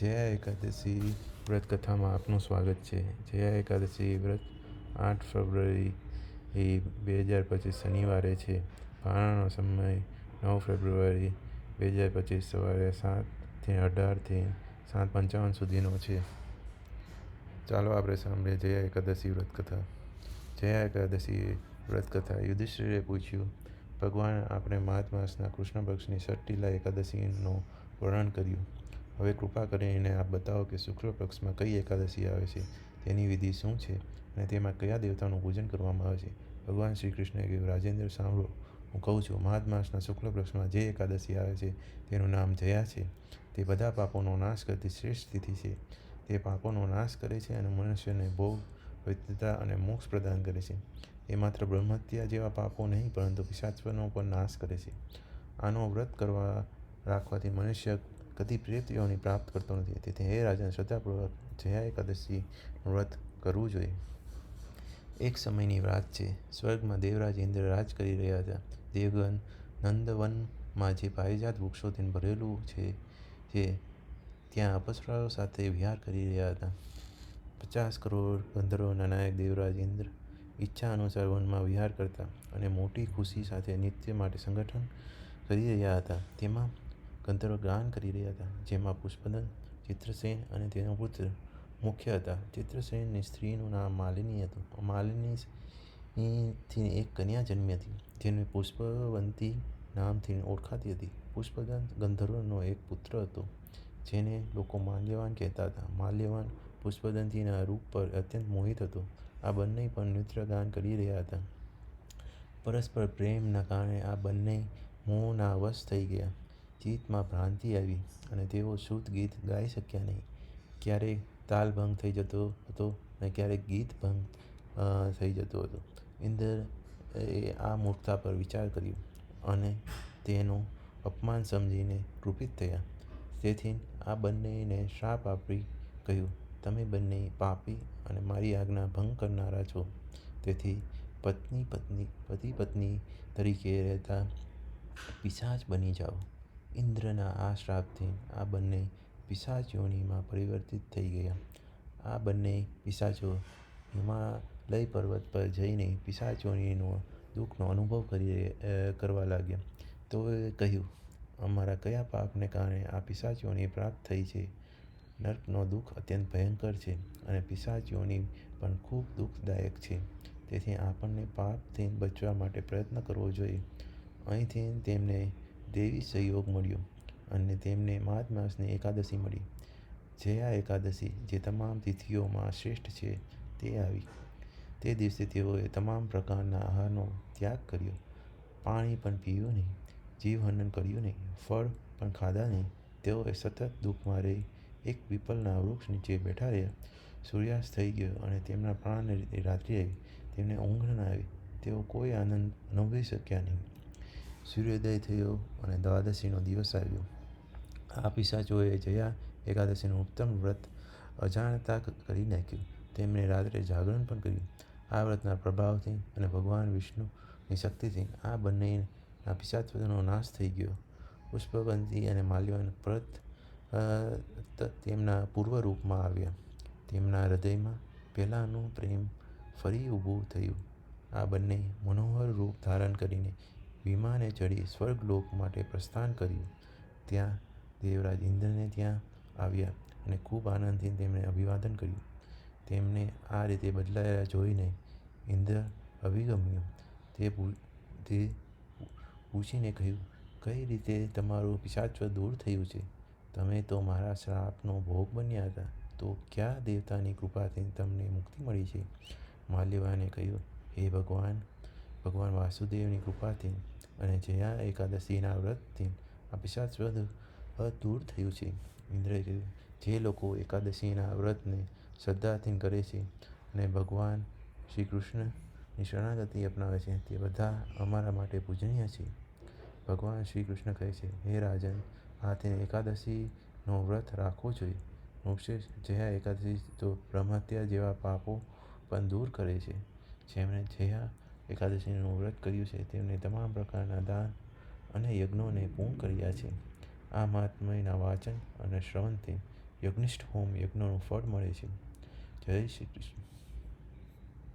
જયા એકાદશી વ્રત કથામાં આપનું સ્વાગત છે. જયા એકાદશી વ્રત આઠ ફેબ્રુઆરી એ બે હજાર પચીસ શનિવારે છે. પારણનો સમય નવ ફેબ્રુઆરી બે હજાર પચીસ સવારે સાતથી અઢારથી સાત પંચાવન સુધીનો છે. ચાલો આપણે સાંભળીએ જયા એકાદશી વ્રત કથા. જયા એકાદશી વ્રત કથા. યુધિષ્ઠિરે પૂછ્યું, ભગવાન આપણે માર્ચ માસના કૃષ્ણ પક્ષની ષષ્ઠીલા એકાદશીનું વર્ણન કર્યું. હવે કૃપા કરીને આપ બતાવો કે શુક્લ પક્ષમાં કઈ એકાદશી આવે છે? તેની વિધિ શું છે? અને તેમાં કયા દેવતાનું પૂજન કરવામાં આવે છે? ભગવાન શ્રી કૃષ્ણએ કહ્યું, રાજેન્દ્ર, સાંભળો. હું કહું છું માઘ શુક્લ પક્ષમાં જે એકાદશી આવે છે, તેનું નામ જયા છે. તે બધા પાપોનો નાશ કરતી શ્રેષ્ઠ તિથિ છે. તે પાપોનો નાશ કરે છે અને મનુષ્યને ભોગ, પવિત્રતા અને મોક્ષ પ્રદાન કરે છે. એ માત્ર બ્રહ્મત્યા જેવા પાપો નહીં, પરંતુ પિશાચનો પણ નાશ કરે છે. આનો વ્રત કરવા રાખવાથી મનુષ્ય કદી પ્રેત પ્રાપ્ત કરતો નથી તેથી હે રાજાને શ્રદ્ધાપૂર્વક જયા એકાદશી વ્રત કરવું જોઈએ એક સમયની વાત છે સ્વર્ગમાં દેવરાજ ઇન્દ્ર રાજ કરી રહ્યા હતા દેવગન નંદવનમાં જે પારિજાત વૃક્ષોથી ભરેલું છે જે ત્યાં અપસરાઓ સાથે વિહાર કરી રહ્યા હતા પચાસ કરોડ ગંધર્વના નાયક દેવરાજ ઇન્દ્ર ઈચ્છા અનુસાર વનમાં વિહાર કરતા અને મોટી ખુશી સાથે નિત્ય માટે સંગઠન કરી રહ્યા હતા તેમાં ગંધર્વ ગાન કરી રહ્યા હતા, જેમાં પુષ્પદન ચિત્રસેન અને તેનો પુત્ર મુખ્ય હતા. ચિત્રસેનની સ્ત્રીનું નામ માલિની હતું. માલિનીથી એક કન્યા જન્મી હતી, જેને પુષ્પવંતી નામથી ઓળખાતી હતી. પુષ્પદન ગંધર્વનો એક પુત્ર હતો, જેને લોકો માલ્યવાન કહેતા હતા. માલ્યવાન પુષ્પદંતીના રૂપ પર અત્યંત મોહિત હતો. આ બંને પણ નૃત્યગાન કરી રહ્યા હતા. પરસ્પર પ્રેમના કારણે આ બંને મોહના વશ થઈ ગયા. ચિત્તમાં ભ્રાંતિ આવી અને તેઓ શુદ્ધ ગીત ગાઈ શક્યા નહીં. ક્યારેક તાલ ભંગ થઈ જતો હતો અને ક્યારેક ગીત ભંગ થઈ જતો હતો. ઇન્દ્રએ આ મૂર્ખતા પર વિચાર કર્યો અને તેનું અપમાન સમજીને કૃપિત થયા. તેથી આ બંનેને શ્રાપ આપી કહ્યું, તમે બંને પાપી અને મારી આજ્ઞા ભંગ કરનારા છો. તેથી પત્ની પત્ની, પતિ, પત્ની તરીકે રહેતા પિશાચ બની જાઓ. ઇન્દ્રના આ શ્રાપથી આ બંને પિશાચ પરિવર્તિત થઈ ગયા. આ બંને પિશાચો હિમાલય પર્વત પર જઈને પિશાચ દુઃખનો અનુભવ કરી કરવા લાગ્યા. તેઓએ કહ્યું, અમારા કયા પાપને કારણે આ પિશાચ પ્રાપ્ત થઈ છે? નર્કનો દુઃખ અત્યંત ભયંકર છે અને પિશાચ પણ ખૂબ દુઃખદાયક છે. તેથી આપણને પાપથી બચવા માટે પ્રયત્ન કરવો જોઈએ. અહીંથી તેમને દૈવી સહયોગ મળ્યો અને તેમને માર્ચ માસની એકાદશી મળી. જયા એકાદશી જે તમામ તિથિઓમાં શ્રેષ્ઠ છે તે આવી. તે દિવસે તેઓએ તમામ પ્રકારના આહારનો ત્યાગ કર્યો. પાણી પણ પીયું નહીં જીવહનન કર્યું નહીં, ફળ પણ ખાધા નહીં. તેઓએ સતત દુઃખમાં રહી એક પીપલના વૃક્ષ નીચે બેઠા રહ્યા. સૂર્યાસ્ત થઈ ગયો અને તેમના પ્રાણને રાત્રિ આવી. તેમને ઊંઘ ન આવી. તેઓ કોઈ આનંદ અનુભવી શક્યા નહીં. સૂર્યોદય થયો અને દ્વાદશીનો દિવસ આવ્યો. આ પિશાચોએ જયા એકાદશીનું ઉત્તમ વ્રત અજાણતા કરી નાખ્યું. તેમણે રાત્રે જાગરણ પણ કર્યું. આ વ્રતના પ્રભાવથી અને ભગવાન વિષ્ણુની શક્તિથી આ બંનેના પિશાચનો નાશ થઈ ગયો. પુષ્પવંતી અને માલ્યવાન પરત તેમના પૂર્વ રૂપમાં આવ્યા. તેમના હૃદયમાં પહેલાંનું પ્રેમ ફરી ઊભું થયું. આ બંને મનોહર રૂપ ધારણ કરીને વિમાને ચડી સ્વર્ગલોક માટે પ્રસ્થાન કર્યું. ત્યાં દેવરાજ ઇન્દ્રને ત્યાં આવ્યા અને ખૂબ આનંદથી તેમણે અભિવાદન કર્યું. તેમને આ રીતે બદલાયેલા જોઈને ઇન્દ્ર અભિગમ્યું. તે તે પૂછીને કહ્યું, કઈ રીતે તમારું પિશાચત્વ દૂર થયું છે? તમે તો મારા શ્રાપનો ભોગ બન્યા હતા. તો કયા દેવતાની કૃપાથી તમને મુક્તિ મળી છે? માલ્યવાને કહ્યું, હે ભગવાન ભગવાન વાસુદેવની કૃપાથી અને જયા એકાદશીના વ્રતથી આ પિશાચવધ દૂર થયું છે. ઇન્દ્રએ કહ્યું જે લોકો એકાદશીના વ્રતને શ્રદ્ધાથી કરે છે અને ભગવાન શ્રી કૃષ્ણની શરણાગતિ અપનાવે છે, તે બધા અમારા માટે પૂજનીય છે. ભગવાન શ્રી કૃષ્ણ કહે છે, હે રાજન આ તેને એકાદશીનો વ્રત રાખવો જોઈએ. વૃક્ષે જયા એકાદશી તો બ્રહ્મહત્યા જેવા પાપો પણ દૂર કરે છે. જેમણે જયા એકાદશીનું વ્રત કર્યું છે. તેમણે તમામ પ્રકારના દાન અને યજ્ઞોને પૂર્ણ કર્યા છે. આ મહાત્મ્યના વાચન અને શ્રવણથી યજ્ઞિષ્ઠ હોમ યજ્ઞનું ફળ મળે છે. જય શ્રી કૃષ્ણ.